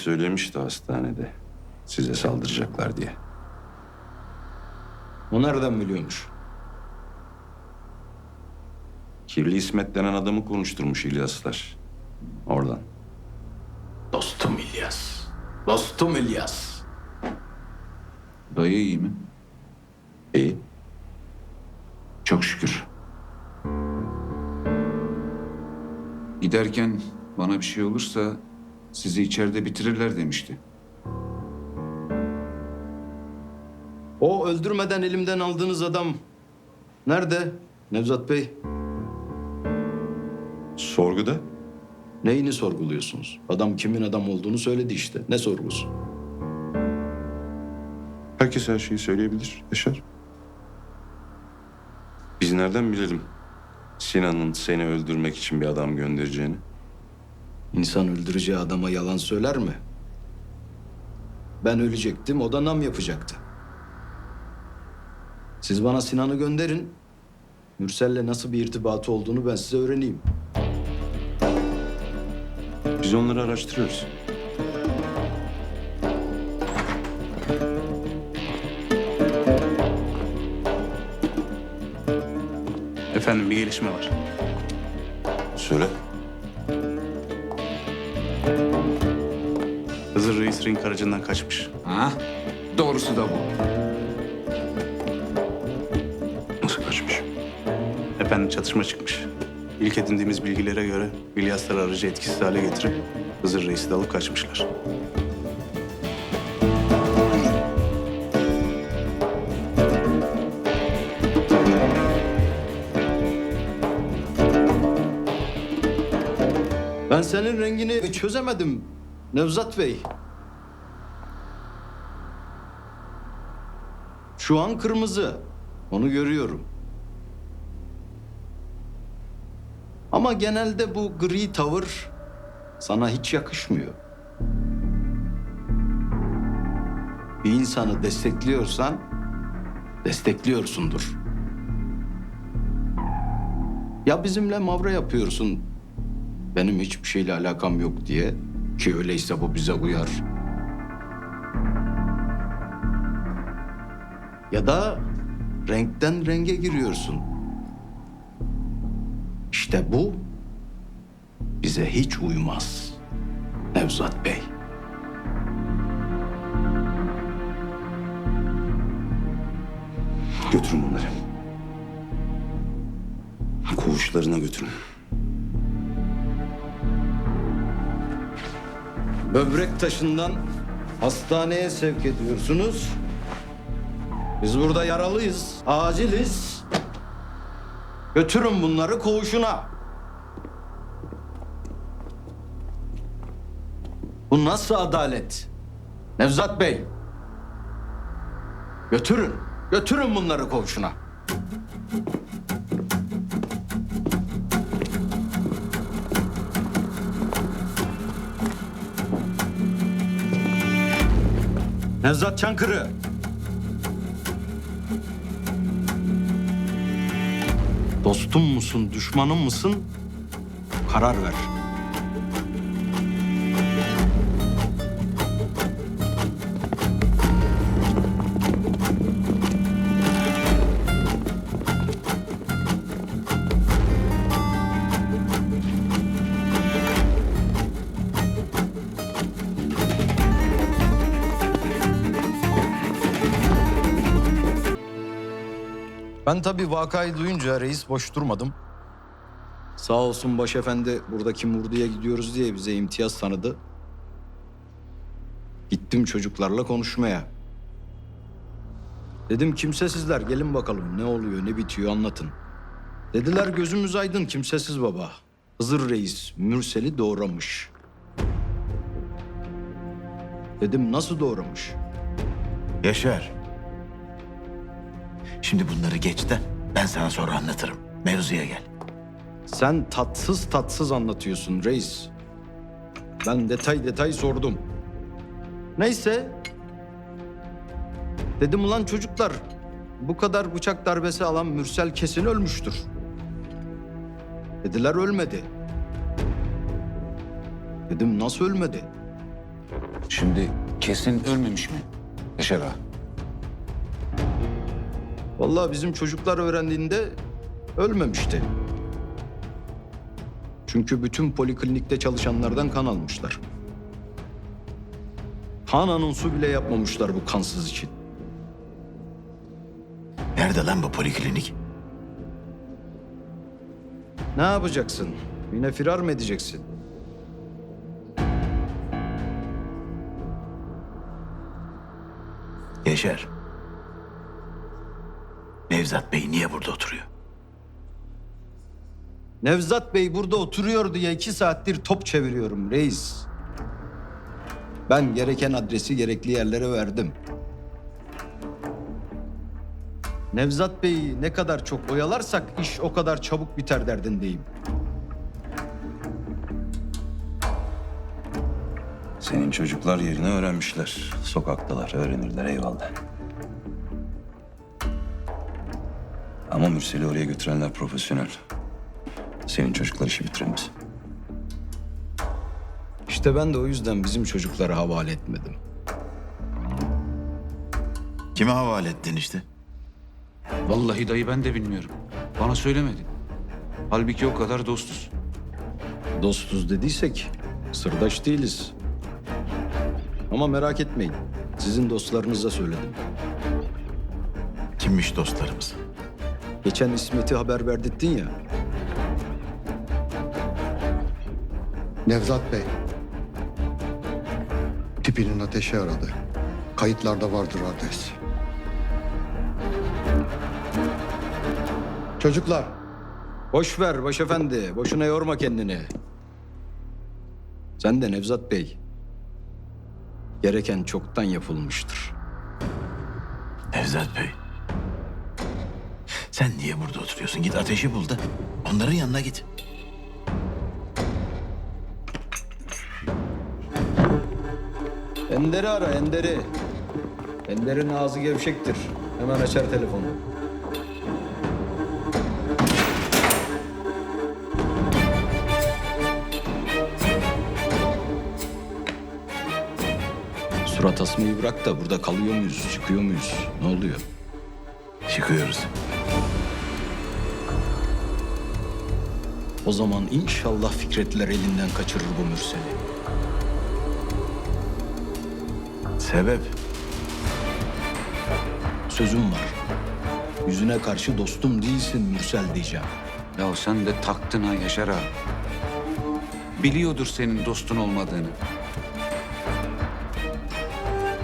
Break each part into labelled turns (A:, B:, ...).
A: Söylemişti hastanede. Size saldıracaklar diye.
B: O nereden biliyormuş?
A: Kirli İsmet denen adamı konuşturmuş İlyaslar. Oradan.
B: Dostum İlyas. Dostum İlyas.
C: Dayı iyi mi?
A: İyi.
C: Çok şükür. Giderken bana bir şey olursa sizi içeride bitirirler demişti.
B: O öldürmeden elimden aldığınız adam nerede Nevzat Bey?
A: Sorguda
B: Neyini sorguluyorsunuz? Adam kimin adam olduğunu söyledi işte. Ne sorgusu?
A: herkes her şeyi söyleyebilir Yaşar. Biz nereden bilelim Sinan'ın seni öldürmek için bir adam göndereceğini?
B: İnsan öldüreceği adama yalan söyler mi? Ben ölecektim, o da nam yapacaktı. Siz bana Sinan'ı gönderin. Mürsel'le nasıl bir irtibatı olduğunu ben size öğreneyim.
A: Biz onları araştırıyoruz.
D: Efendim bir gelişme var.
A: Söyle.
D: Ring aracından kaçmış.
C: Ha? Doğrusu da bu.
A: Nasıl kaçmış?
D: Efendim çatışma çıkmış. İlk edindiğimiz bilgilere göre İlyaslar aracı etkisiz hale getirip Hızır Reis'i de alıp kaçmışlar.
B: Ben senin rengini çözemedim Nevzat Bey. Şu an kırmızı. Onu görüyorum. Ama genelde bu gri tavır sana hiç yakışmıyor. Bir insanı destekliyorsan destekliyorsundur. Ya bizimle mavra yapıyorsun benim hiçbir şeyle alakam yok diye ki öyleyse bu bize uyar. Ya da renkten renge giriyorsun. İşte bu bize hiç uymaz. Nevzat Bey.
A: Götürün bunları. Koğuşlarına götürün.
B: Böbrek taşından hastaneye sevk ediyorsunuz. Biz burada yaralıyız, aciliz. Götürün bunları koğuşuna. Bu nasıl adalet? Nevzat Bey. Götürün, götürün bunları koğuşuna. Nevzat Çankırı. Dostum musun, düşmanım mısın? Karar ver. Ben tabii vakayı duyunca reis boş durmadım. Sağ olsun başefendi buradaki Murdu'ya gidiyoruz diye bize imtiyaz tanıdı. Gittim çocuklarla konuşmaya. Dedim kimsesizler gelin bakalım ne oluyor ne bitiyor anlatın. Dediler gözümüz aydın kimsesiz baba. Hızır Reis Mürsel'i doğramış. Dedim nasıl doğramış?
E: Yaşar. Şimdi bunları geç de ben sana sonra anlatırım. Mevzuya gel.
B: Sen tatsız tatsız anlatıyorsun reis. Ben detay detay sordum. Neyse. Dedim ulan çocuklar bu kadar bıçak darbesi alan Mürsel kesin ölmüştür. Dediler ölmedi. Dedim nasıl ölmedi?
C: Şimdi kesin ölmemiş mi? Yaşar ağa.
B: Vallahi bizim çocuklar öğrendiğinde ölmemişti. Çünkü bütün poliklinikte çalışanlardan kan almışlar. Kan anonsu bile yapmamışlar bu kansız için.
E: Nerede lan bu poliklinik?
B: Ne yapacaksın? Yine firar mı edeceksin?
E: Yaşar. Nevzat Bey niye burada oturuyor?
B: Nevzat Bey burada oturuyor diye iki saattir top çeviriyorum reis. Ben gereken adresi gerekli yerlere verdim. Nevzat Bey'i ne kadar çok oyalarsak iş o kadar çabuk biter derdindeyim.
A: Senin çocuklar yerini öğrenmişler. Sokaktalar, öğrenirler eyvallah. Ama Mürsel'i oraya götürenler profesyonel. Senin çocuklar işi bitiremez.
B: İşte ben de o yüzden bizim çocuklara havale etmedim.
E: Kime havale ettin işte?
C: Vallahi dayı ben de bilmiyorum. Bana söylemedin. Halbuki o kadar dostuz.
B: Dostuz dediysek sırdaş değiliz. Ama merak etmeyin. Sizin dostlarınıza söyledim.
E: Kimmiş dostlarımız?
B: Geçen İsmet'i haber verdittin ya.
F: Nevzat Bey. Tipinin ateşi aradı. Kayıtlarda vardır adres. Çocuklar,
B: Boş ver başefendi. Boşuna yorma kendini. Sen de Nevzat Bey. Gereken çoktan yapılmıştır.
E: Nevzat Bey. Sen niye burada oturuyorsun? Git ateşi bul da onların yanına git.
B: Ender'i ara Ender'i. Ender'in ağzı gevşektir. Hemen açar telefonu. Surat asmayı bırak da burada kalıyor muyuz, çıkıyor muyuz? Ne oluyor?
E: Çıkıyoruz.
B: O zaman inşallah Fikretler elinden kaçırır bu Mürsel'i.
E: Sebep?
B: Sözüm var. Yüzüne karşı dostum değilsin Mürsel diyeceğim.
C: Ya sen de taktın ha Yaşar ağa. Biliyordur senin dostun olmadığını.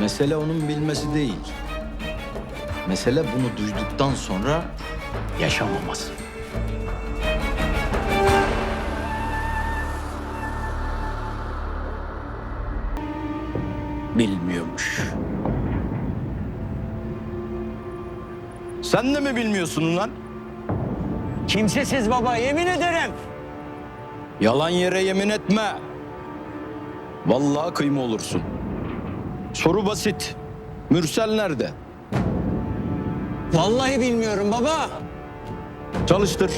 B: Mesele onun bilmesi değil. Mesele bunu duyduktan sonra yaşamaması. Bilmiyormuş. Sen de mi bilmiyorsun lan?
G: Kimsesiz baba yemin ederim.
B: Yalan yere yemin etme. Vallahi kıyma olursun. Soru basit. Mürsel nerede?
G: Vallahi bilmiyorum baba.
B: Çalıştır.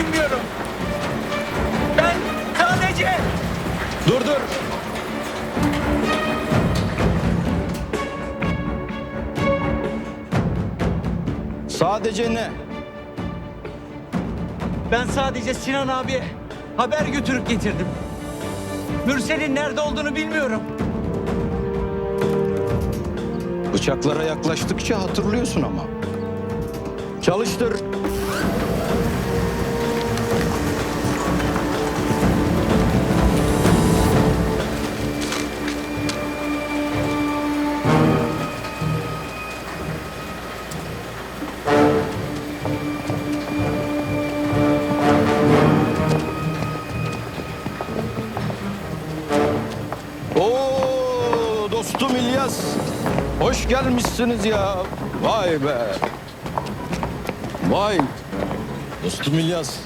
G: Bilmiyorum. Ben sadece...
B: Dur dur. Sadece ne?
G: Ben sadece Sinan abiye haber götürüp getirdim. Mürsel'in nerede olduğunu bilmiyorum.
B: Bıçaklara yaklaştıkça hatırlıyorsun ama. Çalıştır. Gelmişsiniz ya. Vay be. Vay. Dostum İlyas.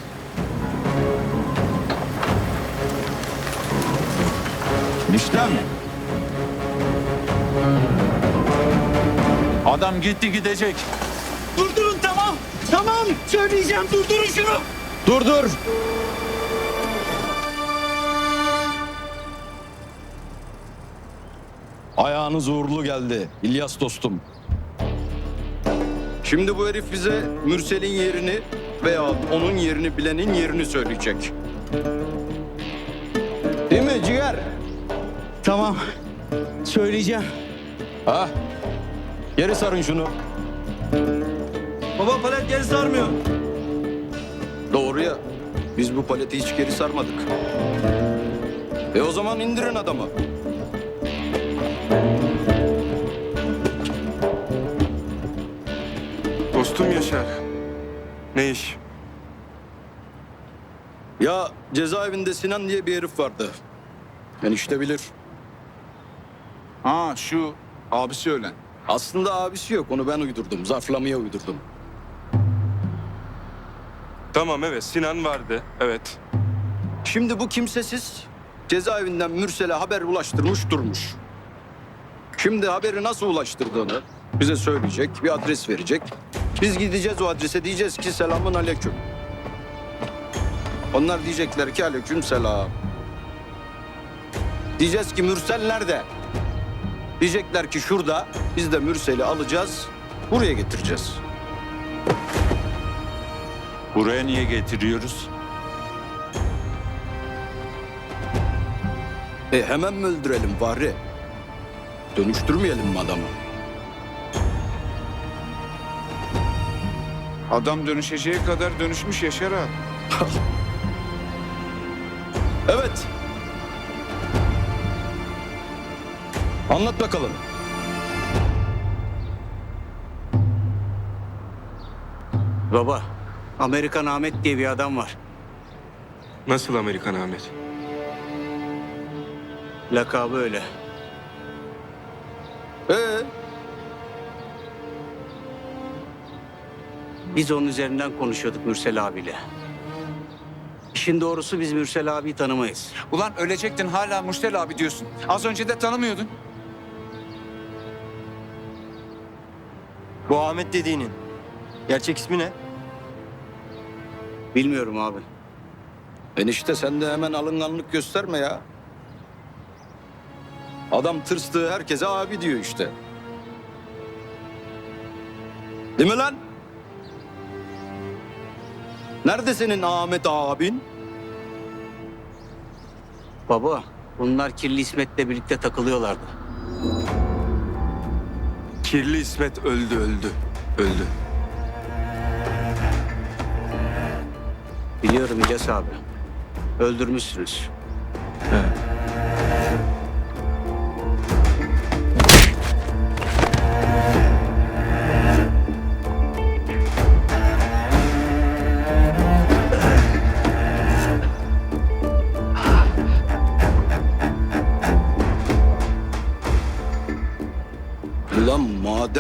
B: Eniştem.
C: Adam gitti gidecek.
G: Durdurun tamam. Tamam söyleyeceğim durdurun şunu.
B: Dur Ayağınız uğurlu geldi İlyas dostum. Şimdi bu herif bize Mürsel'in yerini veya onun yerini bilenin yerini söyleyecek. Değil mi ciğer?
G: Tamam söyleyeceğim.
B: Ha? Geri sarın şunu.
G: Baba palet geri sarmıyor.
B: Doğru ya. Biz bu paleti hiç geri sarmadık. E o zaman indirin adamı.
H: Dostum Yaşar. Ne iş?
B: Ya cezaevinde Sinan diye bir herif vardı. Enişte bilir.
C: Ha şu abisi ölen.
B: Aslında abisi yok. Onu ben uydurdum. Zarflamaya uydurdum.
H: Tamam evet Sinan vardı. Evet.
B: Şimdi bu kimsesiz cezaevinden Mürsel'e haber ulaştırmış durmuş. Şimdi haberi nasıl ulaştırdığını bize söyleyecek, bir adres verecek. Biz gideceğiz o adrese diyeceğiz ki selamun aleyküm. Onlar diyecekler ki aleyküm selam. Diyeceğiz ki Mürsel nerede? Diyecekler ki şurada. Biz de Mürsel'i alacağız, buraya getireceğiz.
C: Buraya niye getiriyoruz?
B: E hemen mi öldürelim Fahri? Dönüştürmeyelim mi adamı?
C: Adam dönüşeceği kadar dönüşmüş Yaşar abi.
B: Evet. Anlat bakalım.
I: Baba, Amerikan Ahmet diye bir adam var.
H: Nasıl Amerikan Ahmet?
I: Lakabı öyle.
B: Ee,
I: Biz onun üzerinden konuşuyorduk Mürsel abiyle. İşin doğrusu biz Mürsel abiyi tanımayız.
C: Ulan ölecektin hala Müştel abi diyorsun. Az önce de tanımıyordun.
G: Bu Ahmet dediğinin. Gerçek ismi ne?
I: Bilmiyorum abi.
B: enişte sen de hemen alınganlık gösterme ya. Adam tırstığı herkese abi diyor işte. Değil mi lan? Nerede senin Ahmet abin?
I: Baba, bunlar Kirli İsmet'le birlikte takılıyorlardı.
H: Kirli İsmet öldü öldü. Öldü.
I: Biliyorum İlyas abi. Öldürmüşsünüz.
B: Ulan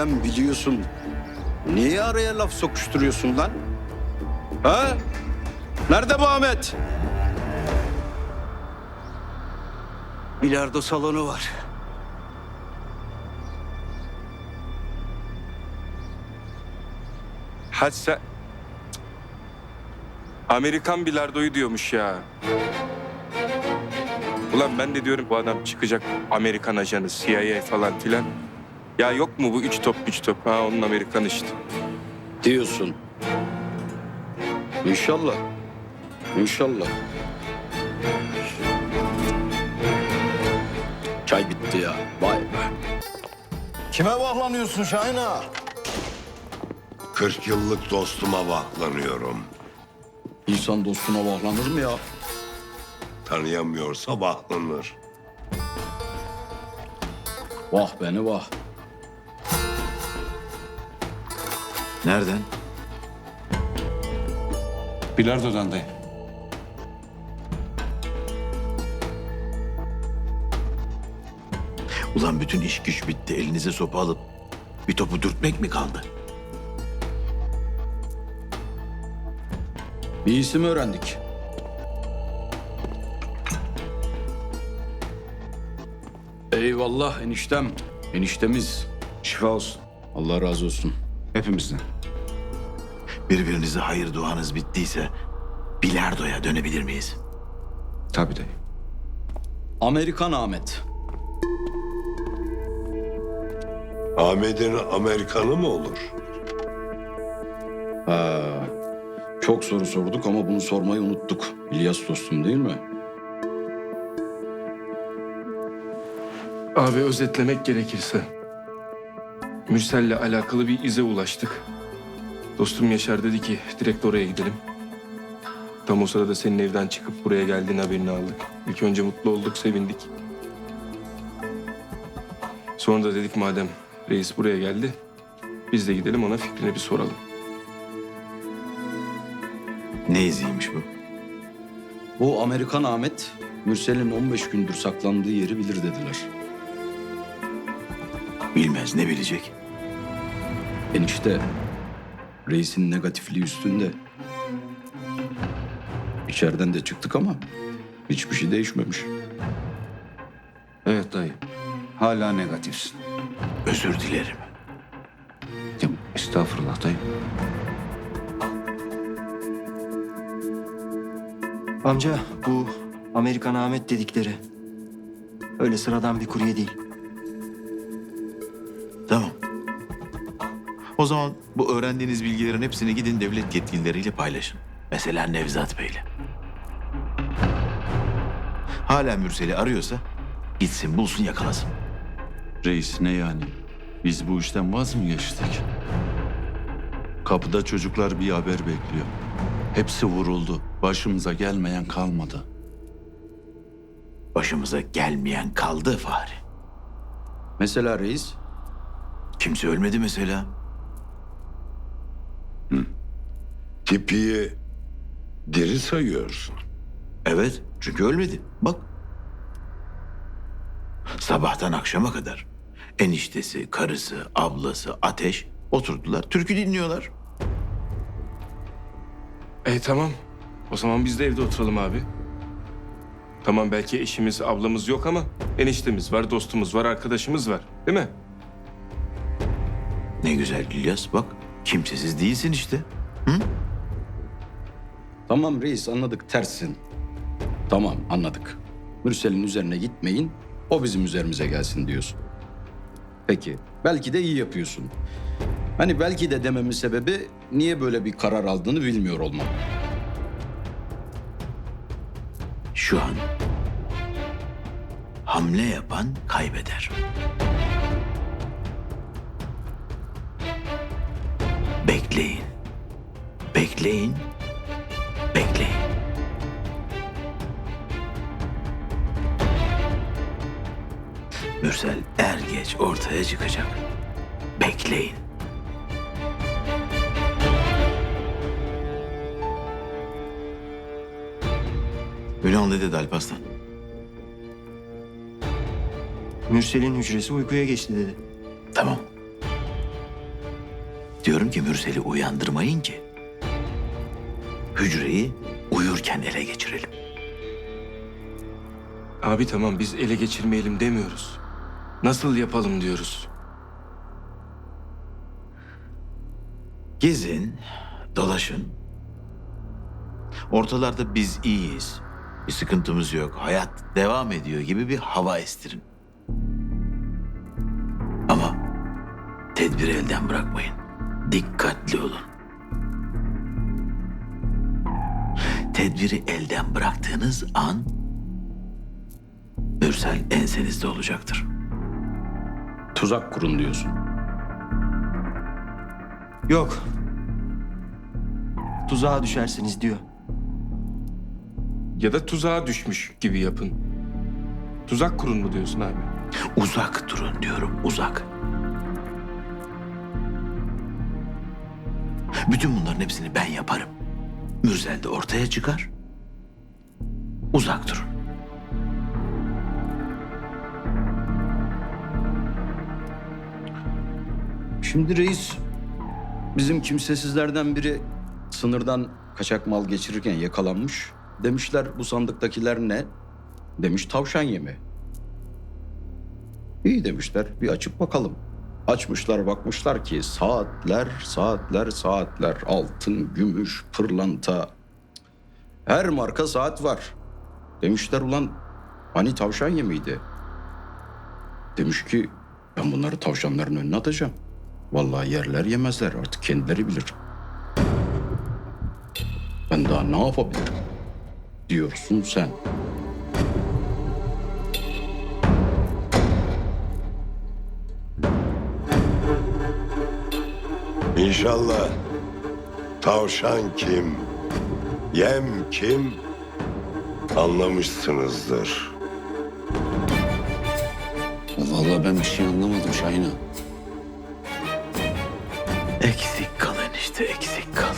B: madem biliyorsun niye araya laf sokuşturuyorsun lan? Ha? Nerede bu Ahmet?
I: Bilardo salonu var.
H: Hadi sen... Amerikan bilardoyu diyormuş ya. Ulan ben de diyorum bu adam çıkacak Amerikan ajanı, CIA falan filan. Ya yok mu bu üç top üç top? Ha onun Amerikan işte.
B: Diyorsun. İnşallah. İnşallah. Çay bitti ya. Vay be. Kime bağlanıyorsun Şahin ağa?
J: 40 yıllık dostuma baklanıyorum.
B: İnsan dostuna bağlanır mı ya?
J: Tanıyamıyorsa baklanır.
B: Vah beni vah.
E: Nereden?
C: Bilardo'dan dayı.
E: Ulan bütün iş güç bitti. Elinize sopa alıp bir topu dürtmek mi kaldı?
B: Bir isim öğrendik. Eyvallah eniştem.
C: Eniştemiz şifa olsun. Allah razı olsun. Hepimizden.
E: Birbirinize hayır duanız bittiyse bilardoya dönebilir miyiz?
C: Tabii dayı.
B: Amerikan Ahmet.
J: Ahmet'in Amerikanı mı olur?
B: Ha, çok soru sorduk ama bunu sormayı unuttuk. İlyas dostum değil mi?
H: Abi özetlemek gerekirse Mürsel'le alakalı bir ize ulaştık. Dostum Yaşar dedi ki direkt oraya gidelim. Tam o sırada senin evden çıkıp buraya geldiğin haberini aldık. İlk önce mutlu olduk, sevindik. Sonra da dedik madem reis buraya geldi, biz de gidelim ona fikrini bir soralım.
E: Ne iziymiş bu?
B: Bu Amerikan Ahmet, Mürsel'in 15 gündür saklandığı yeri bilir dediler.
E: Bilmez ne bilecek?
B: Enişte, reisin negatifliği üstünde. İçeriden de çıktık ama hiçbir şey değişmemiş.
C: Evet dayı. Hala negatifsin.
E: Özür dilerim.
C: Ya, estağfurullah dayı.
K: Amca bu Amerikan Ahmet dedikleri öyle sıradan bir kurye değil.
E: O zaman bu öğrendiğiniz bilgilerin hepsini gidin devlet yetkilileriyle paylaşın. Mesela Nevzat Bey'le. Hala Mürsel'i arıyorsa gitsin bulsun yakalasın.
L: Reis ne yani? Biz bu işten vaz mı geçtik? Kapıda çocuklar bir haber bekliyor. Hepsi vuruldu. Başımıza gelmeyen kalmadı.
E: Başımıza gelmeyen kaldı Fahri.
B: Mesela reis,
E: Kimse ölmedi mesela.
J: Tipiyi diri sayıyorsun.
E: Evet çünkü ölmedi. Bak. Sabahtan akşama kadar eniştesi, karısı, ablası, ateş oturdular. Türkü dinliyorlar.
H: E tamam. O zaman biz de evde oturalım abi. Tamam belki eşimiz, ablamız yok ama eniştemiz var, dostumuz var, arkadaşımız var. Değil mi?
E: Ne güzel İlyas bak. Kimsesiz değilsin işte.
B: Tamam reis anladık tersin. Tamam anladık. Mürsel'in üzerine gitmeyin, o bizim üzerimize gelsin diyorsun. Peki, belki de iyi yapıyorsun. Hani belki de dememin sebebi niye böyle bir karar aldığını bilmiyor olmam.
E: Şu an hamle yapan kaybeder. Bekleyin. Bekleyin. Bekleyin. Mürsel er geç ortaya çıkacak. Bekleyin. Ünal ne dedi Alparslan?
K: Mürsel'in hücresi uykuya geçti dedi.
E: Tamam. Diyorum ki Mürsel'i uyandırmayın ki. Hücreyi uyurken ele geçirelim.
H: Abi tamam biz ele geçirmeyelim demiyoruz. Nasıl yapalım diyoruz.
E: Gezin, dolaşın. Ortalarda biz iyiyiz. Bir sıkıntımız yok. Hayat devam ediyor gibi bir hava estirin. Ama tedbiri elden bırakmayın. Dikkatli olun. Tedbiri elden bıraktığınız an Mürsel ensenizde olacaktır.
B: Tuzak kurun diyorsun.
K: Yok. Tuzağa düşersiniz diyor.
H: Ya da tuzağa düşmüş gibi yapın. Tuzak kurun mu diyorsun abi?
E: Uzak durun diyorum, uzak. Bütün bunların hepsini ben yaparım. Mürzel de ortaya çıkar. Uzak durun.
B: Şimdi reis bizim kimsesizlerden biri sınırdan kaçak mal geçirirken yakalanmış. Demişler bu sandıktakiler ne? Demiş tavşan yemi. İyi demişler bir açıp bakalım. Açmışlar bakmışlar ki saatler saatler saatler altın, gümüş, pırlanta. Her marka saat var. Demişler ulan hani tavşan yemiydi. Demiş ki ben bunları tavşanların önüne atacağım. Vallahi yerler yemezler artık kendileri bilir. Ben daha ne yapabilirim? Diyorsun sen.
J: İnşallah tavşan kim, yem kim anlamışsınızdır.
C: Vallahi ben bir şey anlamadım Şahin ağa.
E: Eksik kal enişte eksik kal.